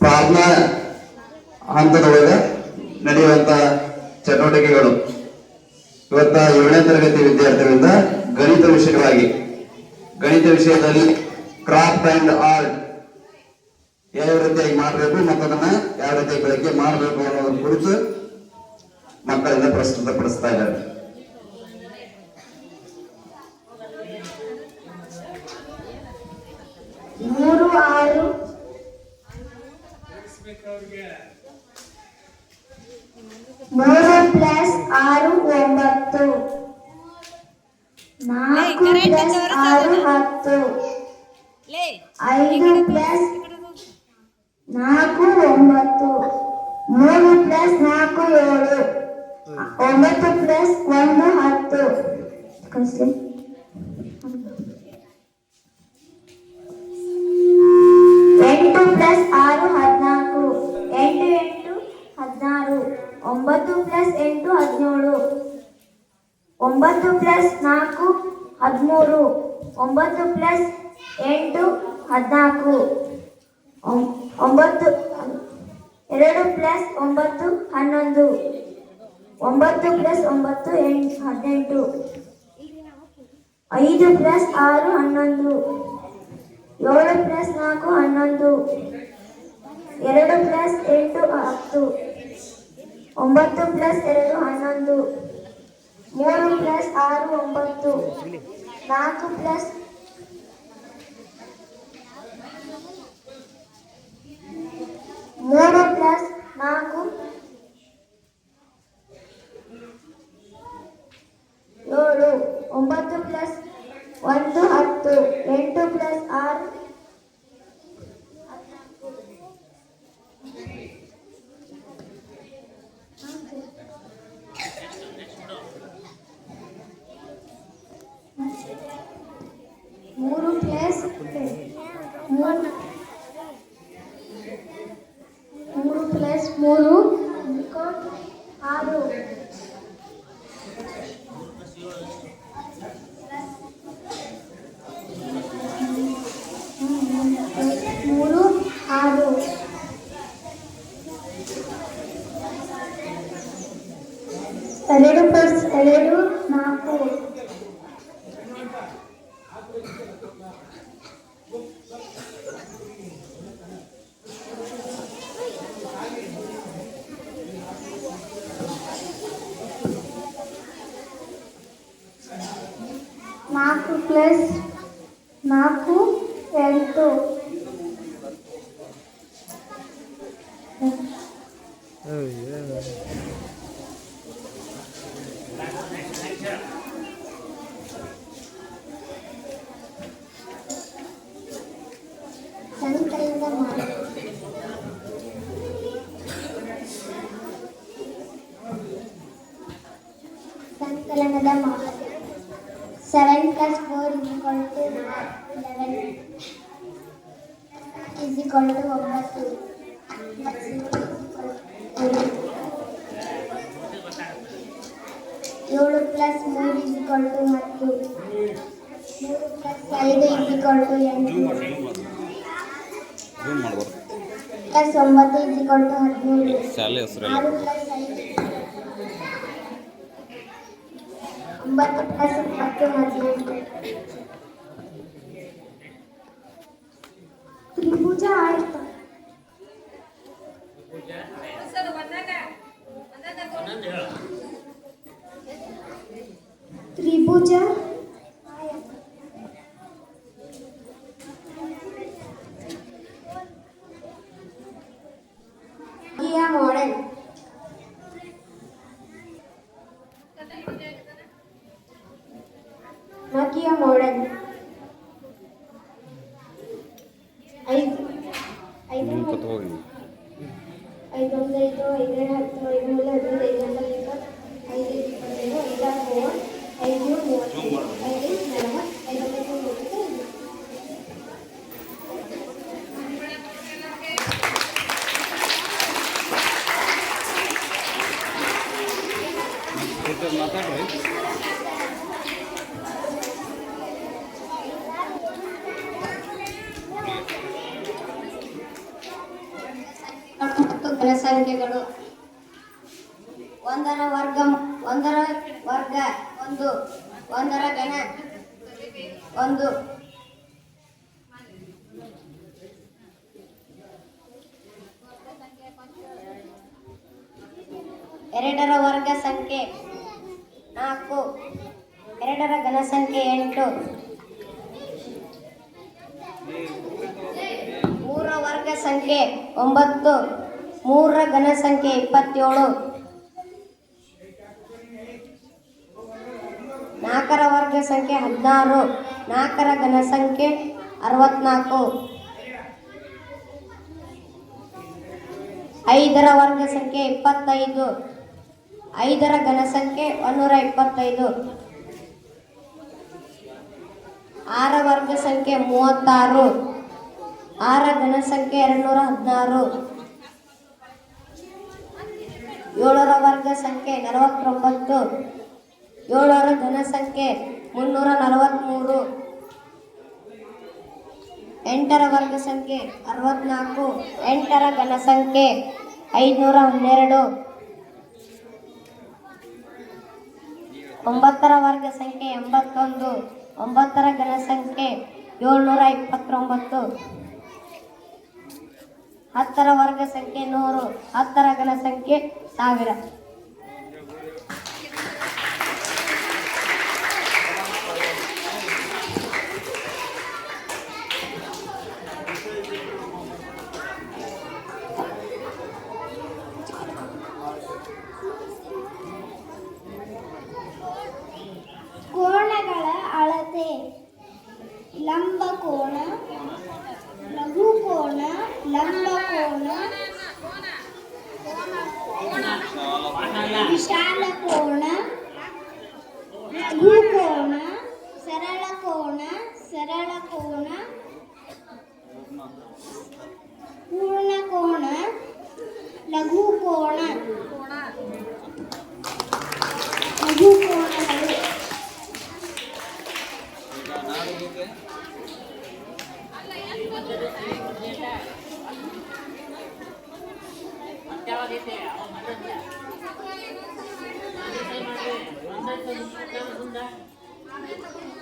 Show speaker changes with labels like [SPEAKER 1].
[SPEAKER 1] ಪ್ರಾರ್ಥನಾ ಹಂತದೊಳಗೆ ನಡೆಯುವಂತ ಚಟುವಟಿಕೆಗಳು. ಇವತ್ತ ಏಳನೇ ತರಗತಿ ವಿದ್ಯಾರ್ಥಿಗಳಿಂದ ಗಣಿತ ವಿಷಯವಾಗಿ ಗಣಿತ ವಿಷಯದಲ್ಲಿ ಕ್ರಾಫ್ಟ್ ಅಂಡ್ ಆರ್ಟ್ ಯಾವ ರೀತಿಯಾಗಿ ಮಾಡಬೇಕು ಮತ್ತು ಅದನ್ನ ಯಾವ ರೀತಿಯಾಗಿ ಬಳಕೆ ಮಾಡಬೇಕು ಅನ್ನೋದ್ರ ಕುರಿತು ಮಕ್ಕಳಿಂದ ಪ್ರಸ್ತುತಪಡಿಸ್ತಾ ಇದ್ದಾರೆ.
[SPEAKER 2] ಮೂರು ಪ್ಲಸ್ ಆರು ಒಂಬತ್ತು ನಾಲ್ಕು ಪ್ಲಸ್ ಆರು ಹತ್ತು
[SPEAKER 3] ಲೇ
[SPEAKER 2] ಐದು ಪ್ಲಸ್ ನಾಲ್ಕು ಒಂಬತ್ತು ಮೂರು ಪ್ಲಸ್ ನಾಲ್ಕು ಏಳು ಒಂಬತ್ತು ಪ್ಲಸ್ ಒಂದು ಹತ್ತು ಒಂಬತ್ತು ಪ್ಲಸ್ ನಾಲ್ಕು ಹದಿಮೂರು, ಒಂಬತ್ತು ಪ್ಲಸ್ ಎಂಟು ಹದಿನಾಲ್ಕು ಒಂಬತ್ತು, ಎರಡು ಪ್ಲಸ್ ಒಂಬತ್ತು ಹನ್ನೊಂದು, ಒಂಬತ್ತು ಪ್ಲಸ್ ಒಂಬತ್ತು ಎಂಟು, ಹದಿನೆಂಟು, ಐದು ಪ್ಲಸ್ ಆರು ಹನ್ನೊಂದು, ಏಳು ಪ್ಲಸ್ ನಾಲ್ಕು ಹನ್ನೊಂದು, ಎರಡು ಪ್ಲಸ್ ಎಂಟು ಹತ್ತು, ಒಂಬತ್ತು ಪ್ಲಸ್ ಎರಡು ಹನ್ನೊಂದು. ಮೂರು ಪ್ಲಸ್ ಆರು ಒಂಬತ್ತು ನಾಲ್ಕು ಪ್ಲಸ್ ಮೂರು ಪ್ಲಸ್ ನಾಲ್ಕು ಏಳು ಒಂಬತ್ತು ಪ್ಲಸ್ ಒಂದು ಹತ್ತು ಎಂಟು ಪ್ಲಸ್ ಆರು Để. నాకు ప్లస్ నాకు వెళ్తూ సంకలనದ మాట 7 plus 4 is equal to 11 is equal to 1 plus 2. Plus 2 is equal to 7 plus 3 is equal to 10. 3 plus 5 is equal
[SPEAKER 4] to 8.
[SPEAKER 2] Plus ಒಂಬತ್ತು ಇಸ್ ಇಕ್ವಲ್ ಟು ಹದಿಮೂರು ಆರು Bak, asıl bakın hadi. त्रिभुजा आयत त्रिभुजा ಐದು ಒಂದು ಐದು ಐದೆರಡು ಹತ್ತು ಐದು ಮೂರು ಹದಿನೈದು ಐದು ನಾಲ್ಕು ಇಪ್ಪತ್ತು ಐದು ಇಪ್ಪತ್ತೈದು ಐದಾರು ಮೂವತ್ತು ಐದು ಮೂವತ್ತು ಐದು ನಲವತ್ತು ಐವತ್ತೈದು ಮೂವತ್ತು
[SPEAKER 4] ಮಾತಾಡ್ರಿ
[SPEAKER 3] ಘನಸಂಖ್ಯೆಗಳು ಒಂದರ ವರ್ಗ ಒಂದರ ವರ್ಗ, ಒಂದು, ಒಂದರ ಘನ, ಒಂದು. ಎರಡರ ವರ್ಗ ಸಂಖ್ಯೆ ನಾಲ್ಕು. ಎರಡರ ಘನ ಸಂಖ್ಯೆ ಎಂಟು. ಮೂರ ವರ್ಗ ಸಂಖ್ಯೆ ಒಂಬತ್ತು. ಮೂರರ ಘನ ಸಂಖ್ಯೆ ಇಪ್ಪತ್ತೇಳು. ನಾಲ್ಕರ ವರ್ಗ ಸಂಖ್ಯೆ ಹದಿನಾರು. ನಾಲ್ಕರ ಘನ ಸಂಖ್ಯೆ ಅರವತ್ನಾಲ್ಕು. ಐದರ ವರ್ಗ ಸಂಖ್ಯೆ ಇಪ್ಪತ್ತೈದು. ಐದರ ಘನ ಸಂಖ್ಯೆ ಒಂದೂರ ಇಪ್ಪತ್ತೈದು. ಆರ ವರ್ಗ ಸಂಖ್ಯೆ ಮೂವತ್ತಾರು. ಆರ ಘನ ಸಂಖ್ಯೆ ಎರಡುನೂರ ಹದಿನಾರು. ಏಳರ ವರ್ಗ ಸಂಖ್ಯೆ ನಲವತ್ತೊಂಬತ್ತು. ಏಳರ ಘನ ಸಂಖ್ಯೆ ಮುನ್ನೂರ ನಲವತ್ತ್ಮೂರು ಎಂಟರ ವರ್ಗ ಸಂಖ್ಯೆ ಅರವತ್ನಾಲ್ಕು. ಎಂಟರ ಘನ ಸಂಖ್ಯೆ ಐದುನೂರ ಹನ್ನೆರಡು. ಒಂಬತ್ತರ ವರ್ಗ ಸಂಖ್ಯೆ ಎಂಬತ್ತೊಂದು. ಒಂಬತ್ತರ ಘನ ಸಂಖ್ಯೆ ಏಳ್ನೂರ ಇಪ್ಪತ್ತೊಂಬತ್ತು. ಹತ್ತರ ವರ್ಗ ಸಂಖ್ಯೆ ನೂರು ಹತ್ತರ ಘನ ಸಂಖ್ಯೆ ಸಾವಿರ.
[SPEAKER 5] ಕೋಣಗಳ ಅಳತೆ ಲಂಬಕೋನ కోణ లంబ కోణ విశాల కోణ భూకోణ సరళ కోణ సరళ కోణ పూర్ణ కోణ లఘు కోణ లఘు
[SPEAKER 4] కోణಗಳು Gracias.